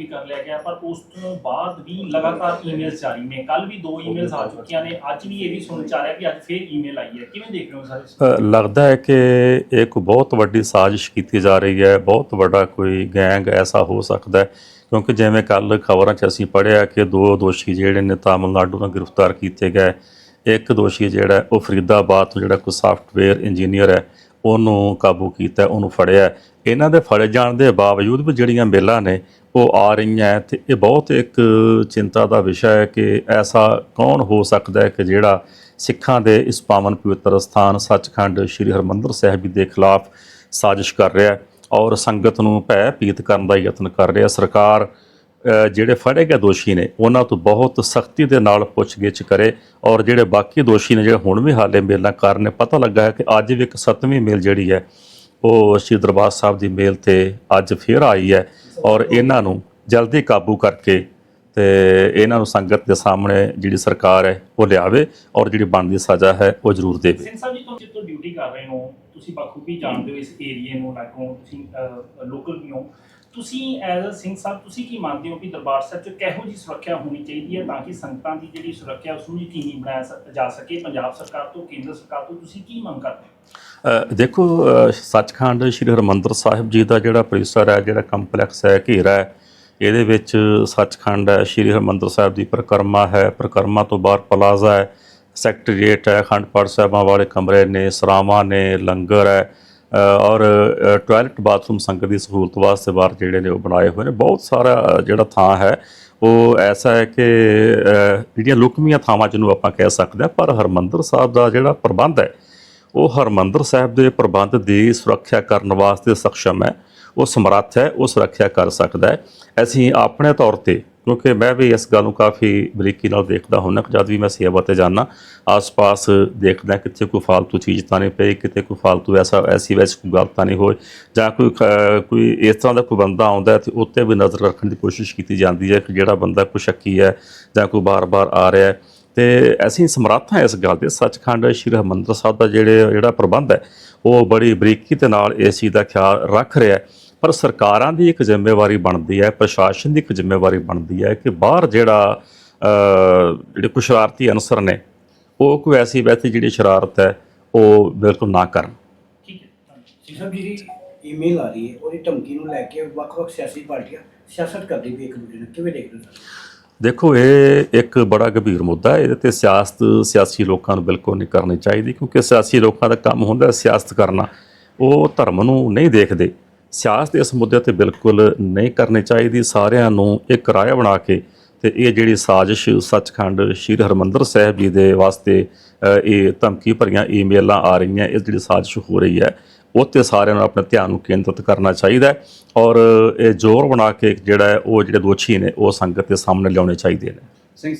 ਕਰ ਲਿਆ ਗਿਆ ਪਰ ਉਸ ਤੋਂ ਬਾਅਦ ਵੀ ਲਗਾਤਾਰ ਈਮੇਲਸ ਜਾਰੀ ਨੇ। ਕੱਲ ਵੀ ਦੋ ਈਮੇਲਸ ਆ ਚੁੱਕੀਆਂ ਨੇ। ਅੱਜ ਵੀ ਇਹ ਵੀ ਸੁਣਨ ਚ ਆ ਰਿਹਾ ਕਿ ਅੱਜ ਫੇਰ ਈਮੇਲ ਆਈ ਹੈ। ਕਿਵੇਂ ਦੇਖ ਰਹੇ ਹੋ ਸਾਰੇ? ਲੱਗਦਾ ਹੈ ਕਿ ਇਹ ਕੋਈ ਬਹੁਤ ਵੱਡੀ ਸਾਜ਼ਿਸ਼ ਕੀਤੀ ਜਾ ਰਹੀ ਹੈ। ਬਹੁਤ ਵੱਡਾ ਕੋਈ ਗੈਂਗ ਐਸਾ ਹੋ ਸਕਦਾ ਹੈ ਕਿਉਂਕਿ ਜਿਵੇਂ ਕੱਲ ਖਬਰਾਂ 'ਚ ਅਸੀਂ ਪੜ੍ਹਿਆ ਕਿ ਦੋ ਦੋਸ਼ੀ ਜਿਹੜੇ ਨੇ ਤਾਮਿਲਨਾਡੂ ਤੋਂ ਗ੍ਰਿਫਤਾਰ ਕੀਤੇ ਗਏ। ਇੱਕ ਦੋਸ਼ੀ ਜਿਹੜਾ ਉਹ ਫਰੀਦਾਬਾਦ ਤੋਂ ਜਿਹੜਾ ਕੋਈ ਸੌਫਟਵੇਅਰ ਇੰਜੀਨੀਅਰ ਹੈ ਉਹਨੂੰ ਕਾਬੂ ਕੀਤਾ, ਉਹਨੂੰ ਫੜਿਆ। ਇਹਨਾਂ ਦੇ ਫੜੇ ਜਾਣ ਦੇ ਬਾਵਜੂਦ ਵੀ ਜਿਹੜੀਆਂ ਮੇਲਾਂ ਨੇ, ਉਹ ਆ ਰਹੀਆਂ ਹੈ ਤੇ ਇਹ ਬਹੁਤ ਇੱਕ ਚਿੰਤਾ ਦਾ ਵਿਸ਼ਾ ਹੈ ਕਿ ਐਸਾ ਕੌਣ ਹੋ ਸਕਦਾ ਹੈ ਕਿ ਜਿਹੜਾ ਸਿੱਖਾਂ ਦੇ ਇਸ ਪਾਵਨ ਪਵਿੱਤਰ ਸਥਾਨ ਸੱਚਖੰਡ ਸ੍ਰੀ ਹਰਮੰਦਰ ਸਾਹਿਬ ਜੀ ਦੇ ਖਿਲਾਫ ਸਾਜ਼ਿਸ਼ ਕਰ ਰਿਹਾ ਹੈ ਔਰ ਸੰਗਤ ਨੂੰ ਭੈ ਪੀਤ ਕਰਨ ਦਾ ਯਤਨ ਕਰ ਰਿਹਾ। ਸਰਕਾਰ ਜਿਹੜੇ ਫੜੇ ਗਏ ਦੋਸ਼ੀ ਨੇ, ਉਹਨਾਂ ਤੋਂ ਬਹੁਤ ਸਖਤੀ ਦੇ ਨਾਲ ਪੁੱਛਗਿੱਛ ਕਰੇ ਔਰ ਜਿਹੜੇ ਬਾਕੀ ਦੋਸ਼ੀ ਨੇ, ਜਿਹੜੇ ਹੁਣ ਵੀ ਹਾਲੇ ਮੇਲਾਂ ਕਰ ਨੇ, ਪਤਾ ਲੱਗਾ ਹੈ ਕਿ ਅੱਜ ਵੀ ਇੱਕ ਸੱਤਵੀਂ ਮੇਲ ਜਿਹੜੀ ਹੈ, ਉਹ ਸ਼੍ਰੀ ਦਰਬਾਰ ਸਾਹਿਬ ਦੀ ਮੇਲ ਤੇ ਅੱਜ ਫੇਰ ਆਈ ਹੈ ਔਰ ਇਹਨਾਂ ਨੂੰ ਜਲਦੀ ਕਾਬੂ ਕਰਕੇ ਤੇ ਇਹਨਾਂ ਨੂੰ ਸੰਗਤ ਦੇ ਸਾਹਮਣੇ ਜਿਹੜੀ ਸਰਕਾਰ ਹੈ, ਉਹ ਲਿਆਵੇ ਔਰ ਜਿਹੜੀ ਬਣਦੀ ਸਜ਼ਾ ਹੈ, ਉਹ ਜ਼ਰੂਰ ਦੇਵੇ। ਸਿੰਘ ਸਾਹਿਬ ਜੀ, ਤੁਸੀਂ ਜਿੱਥੋਂ ਡਿਊਟੀ ਕਰ ਰਹੇ ਹੋ, ਤੁਸੀਂ ਬਖੂਬੀ ਜਾਣਦੇ ਹੋ ਇਸ ਏਰੀਏ ਨੂੰ, ਲਾਗੋਂ ਤੁਸੀਂ ਲੋਕਲ ਵੀ ਹੋ ਤੁਸੀਂ ਐਜ਼ ਅ ਸਿੰਘ ਸਾਹਿਬ ਤੁਸੀਂ ਕੀ ਮੰਨਦੇ ਹੋ ਕਿ ਦਰਬਾਰ ਸਾਹਿਬ 'ਚ ਕਿਹੋ ਜੀ ਸੁਰੱਖਿਆ ਹੋਣੀ ਚਾਹੀਦੀ ਹੈ ਤਾਂ ਕਿ ਸੰਗਤਾਂ ਦੀ ਜਿਹੜੀ ਸੁਰੱਖਿਆ ਉਸ ਨੂੰ ਯਕੀਨੀ ਬਣਾਇਆ ਸ- ਜਾ ਸਕੇ? ਪੰਜਾਬ ਸਰਕਾਰ ਤੋਂ ਕੇਂਦਰ ਸਰਕਾਰ ਤੋਂ ਤੁਸੀਂ ਕੀ ਮੰਗ ਕਰਦੇ ਹੋ? ਅ, ਦੇਖੋ ਅ, ਸੱਚਖੰਡ ਸ੍ਰੀ ਹਰਮੰਦਰ ਸਾਹਿਬ ਜੀ ਦਾ ਜਿਹੜਾ ਪਰਿਸਰ ਹੈ ਜਿਹੜਾ ਕੰਪਲੈਕਸ ਹੈ ਘੇਰਾ ਹੈ ਇਹਦੇ ਵਿੱਚ ਸੱਚਖੰਡ ਹੈ ਸ੍ਰੀ ਹਰਮੰਦਰ ਸਾਹਿਬ ਦੀ ਪਰਿਕਰਮਾ ਹੈ ਪਰਿਕਰਮਾ ਤੋਂ ਬਾਹਰ ਪਲਾਜ਼ਾ ਹੈ ਸੈਕਟਰੀਏਟ ਹੈ ਅਖੰਡ ਪਾਠ ਸਾਹਿਬਾਂ ਵਾਲੇ ਕਮਰੇ ਨੇ ਸਰਾਵਾਂ ਨੇ ਲੰਗਰ ਹੈ ਔਰ ਅ, ਟਾਇਲਟ ਬਾਥਰੂਮ ਸੰਗਤ ਦੀ ਸਹੂਲਤ ਵਾਸਤੇ ਬਾਹਰ ਜਿਹੜੇ ਨੇ ਉਹ ਬਣਾਏ ਹੋਏ ਨੇ। ਬਹੁਤ ਸਾਰਾ ਜਿਹੜਾ ਥਾਂ ਹੈ ਉਹ ਐਸਾ ਹੈ ਕਿ ਜਿਹੜੀਆਂ ਲੁਕਮੀਆਂ ਥਾਵਾਂ ਜਿਹਨੂੰ ਆਪਾਂ ਕਹਿ ਸਕਦੇ ਹਾਂ ਪਰ ਹਰਮੰਦਰ ਸਾਹਿਬ ਦਾ ਜਿਹੜਾ ਪ੍ਰਬੰਧ ਹੈ ਉਹ ਹਰਮੰਦਰ ਸਾਹਿਬ ਦੇ ਪ੍ਰਬੰਧ ਦੀ ਸੁਰੱਖਿਆ ਕਰਨ ਵਾਸਤੇ ਸક્ષਮ ਹੈ। ਉਹ ਸਮਰੱਥ ਹੈ ਉਹ ਸੁਰੱਖਿਆ ਕਰ ਸਕਦਾ ਹੈ। ਅਸੀਂ ਆਪਣੇ ਤੌਰ ਤੇ ਕਿਉਂਕਿ ਮੈਂ ਵੀ ਇਸ ਗੱਲ ਨੂੰ ਕਾਫੀ ਬਰੀਕੀ ਨਾਲ ਦੇਖਦਾ ਹੁੰਨਾ ਜਦ ਵੀ ਮੈਂ ਸੇਵਾ ਤੇ ਜਾਂਦਾ, ਆਸ-ਪਾਸ ਦੇਖਦਾ ਕਿੱਥੇ ਕੋਈ ਫਾਲਤੂ ਚੀਜ਼ ਤਾਂ ਨਹੀਂ ਪਈ, ਕਿਤੇ ਕੋਈ ਫਾਲਤੂ ਐਸਾ, ਐਸੀ ਵੈਸ ਕੋਈ ਗੱਲ ਤਾਂ ਨਹੀਂ ਹੋਏ ਜਾਂ ਕੋਈ ਕੋਈ ਇਸ ਤਰ੍ਹਾਂ ਦਾ ਕੋਈ ਬੰਦਾ ਆਉਂਦਾ ਤੇ ਉੱਤੇ ਵੀ ਨਜ਼ਰ ਰੱਖਣ ਦੀ ਕੋਸ਼ਿਸ਼ ਕੀਤੀ ਜਾਂਦੀ ਹੈ ਕਿ ਜਿਹੜਾ ਬੰਦਾ ਕੋਈ ਸ਼ੱਕੀ ਹੈ ਜਾਂ ਕੋਈ ਬਾਰ-ਬਾਰ ਆ ਰਿਹਾ ਹੈ। ਤੇ ਅਸੀਂ ਸਮਰੱਥ ਹਾਂ ਇਸ ਗੱਲ ਦੇ ਸੱਚਖੰਡ ਸ਼੍ਰੀ ਹਰਮੰਦਰ ਸਾਹਿਬ ਦਾ ਜਿਹੜੇ, ਜਿਹੜਾ ਪ੍ਰਬੰਧ ਹੈ, ਉਹ ਬੜੀ ਬਰੀਕੀ ਤੇ ਨਾਲ ਇਸ ਚੀਜ਼ ਦਾ ਖਿਆਲ ਰੱਖ ਰਿਹਾ ਹੈ। ਪਰ ਸਰਕਾਰਾਂ ਦੀ ਇੱਕ ਜ਼ਿੰਮੇਵਾਰੀ ਬਣਦੀ ਹੈ ਪ੍ਰਸ਼ਾਸਨ ਦੀ ਇੱਕ ਜ਼ਿੰਮੇਵਾਰੀ ਬਣਦੀ ਹੈ ਕਿ ਬਾਹਰ ਜਿਹੜਾ ਜਿਹੜੇ ਕੁਛ ਸ਼ਰਾਰਤੀ ਅਨਸਰ ਨੇ ਉਹ ਕੋਈ ਐਸੀ ਵੈਸੀ ਜਿਹੜੀ ਸ਼ਰਾਰਤ ਹੈ ਉਹ ਬਿਲਕੁਲ ਨਾ ਕਰਨ। ਠੀਕ ਹੈ। ਧੰਨਵਾਦ। ਜੀ ਸਾਹਿਬ ਜਿਹੜੀ ਈਮੇਲ ਆ ਰਹੀ ਹੈ ਉਹਦੀ ਧਮਕੀ ਨੂੰ ਲੈ ਕੇ ਵੱਖ-ਵੱਖ ਸਿਆਸੀ ਪਾਰਟੀਆਂ ਸਿਆਸਤ ਕਰਦੀ ਵੀ ਇੱਕ ਦੂਜੇ ਨਾਲ ਕਿਵੇਂ ਦੇਖਦੇ ਹੋ ਸਰ ਦੇਖੋ ਇਹ ਇੱਕ ਬੜਾ ਗੰਭੀਰ ਮੁੱਦਾ ਹੈ ਇਹਦੇ ਤੇ ਸਿਆਸਤ ਸਿਆਸੀ ਲੋਕਾਂ ਨੂੰ ਬਿਲਕੁਲ ਨਹੀਂ ਕਰਨੀ ਚਾਹੀਦੀ ਕਿਉਂਕਿ ਸਿਆਸੀ ਲੋਕਾਂ ਦਾ ਕੰਮ ਹੁੰਦਾ ਹੈ ਸਿਆਸਤ ਕਰਨਾ। ਉਹ ਧਰਮ ਨੂੰ ਨਹੀਂ ਦੇਖਦੇ। ਸਿਆਸਤ ਇਸ ਮੁੱਦੇ ਤੇ ਬਿਲਕੁਲ ਨਹੀਂ ਕਰਨੀ ਚਾਹੀਦੀ। ਸਾਰਿਆਂ ਨੂੰ ਇਹ ਕਿਰਾਇਆ ਬਣਾ ਕੇ ਤੇ ਇਹ ਜਿਹੜੀ ਸਾਜ਼ਿਸ਼ ਸੱਚਖੰਡ ਸ੍ਰੀ ਹਰਮੰਦਰ ਸਾਹਿਬ ਜੀ ਦੇ ਵਾਸਤੇ ਇਹ ਧਮਕੀ ਭਰੀਆਂ ਈਮੇਲਾਂ ਆ ਰਹੀਆਂ, ਇਹ ਜਿਹੜੀ ਸਾਜ਼ਿਸ਼ ਹੋ ਰਹੀ ਹੈ, ਉਹ ਤੇ ਸਾਰਿਆਂ ਨੂੰ ਆਪਣੇ ਧਿਆਨ ਨੂੰ ਕੇਂਦਰਿਤ ਕਰਨਾ ਚਾਹੀਦਾ ਔਰ ਇਹ ਜ਼ੋਰ ਬਣਾ ਕੇ ਜਿਹੜਾ ਉਹ ਜਿਹੜੇ ਦੋਸ਼ੀ ਨੇ, ਉਹ ਸੰਗਤ ਦੇ ਸਾਹਮਣੇ ਲਿਆਉਣੇ ਚਾਹੀਦੇ ਨੇ। ਸਿੰਘ